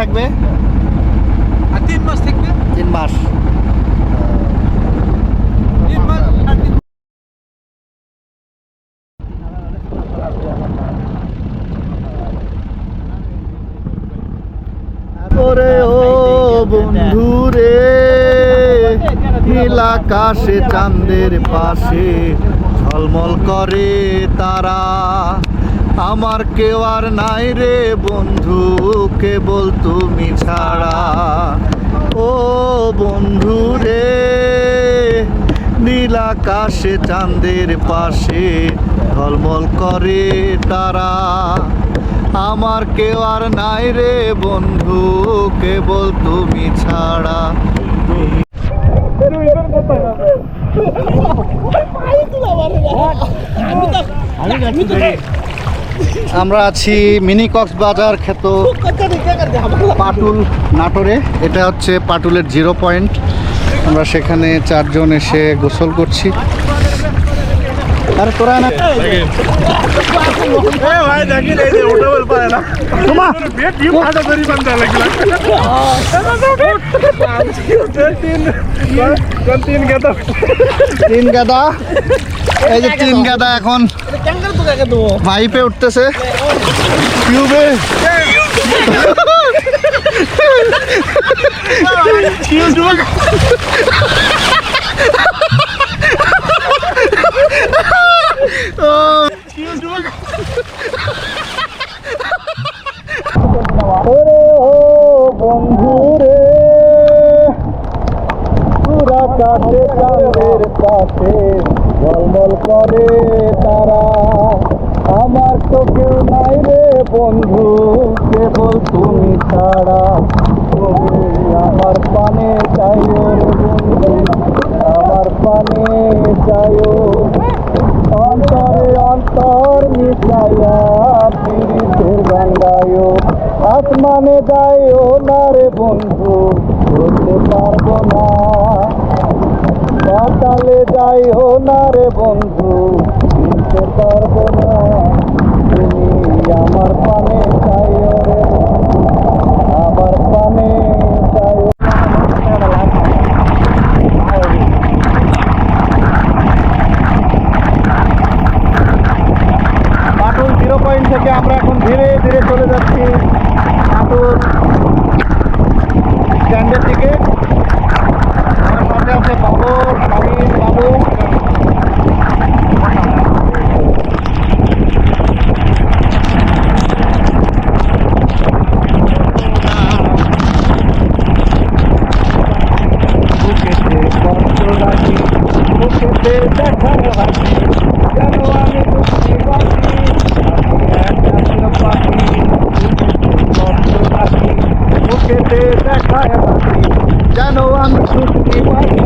থাকবে? আর তিন মাস থাকবে? তিন মাস। রে নীল আকাশে চাঁদের পাশে ঝলমল করে তারা। আমার কেউ আর নাই রে বন্ধু কেবল তুমি ছাড়া। ও বন্ধু রে, নীল আকাশে চাঁদের পাশে ঝলমল করে তারা। আমার কেউ আর নাই রে বন্ধু, কেবল তুমি ছাড়া। আমরা আছি মিনি কক্সবাজার খ্যাত পাটুল নাটোরে এটা হচ্ছে পাটুলের জিরো পয়েন্ট আমরা সেখানে চারজন এসে গোসল করছি আর তিন গাদা এই যে তিন গাদা এখন। ভাইপে উঠতেছে। টিউবে। কাছে পাশে ঝলমল করে তারা। আমার তো কেউ নাই রে বন্ধু, কেবল তুমি ছাড়া। আমার পানে চাইও বন্ধু, আমার পানে চাইও। অন্তরে অন্তর মিশাইয়া পীড়িতের গঙ্গায়ও, আসমানে যাইও না রে বন্ধু, বলতে পারব না। পাতালে যাইও না রে বন্ধু, চিনতে পারব না তুমি আমার পানে চাইও রে আমার পানে থেকে আমরা বুকেতে দেখায় যেন আমি সুখী বাসি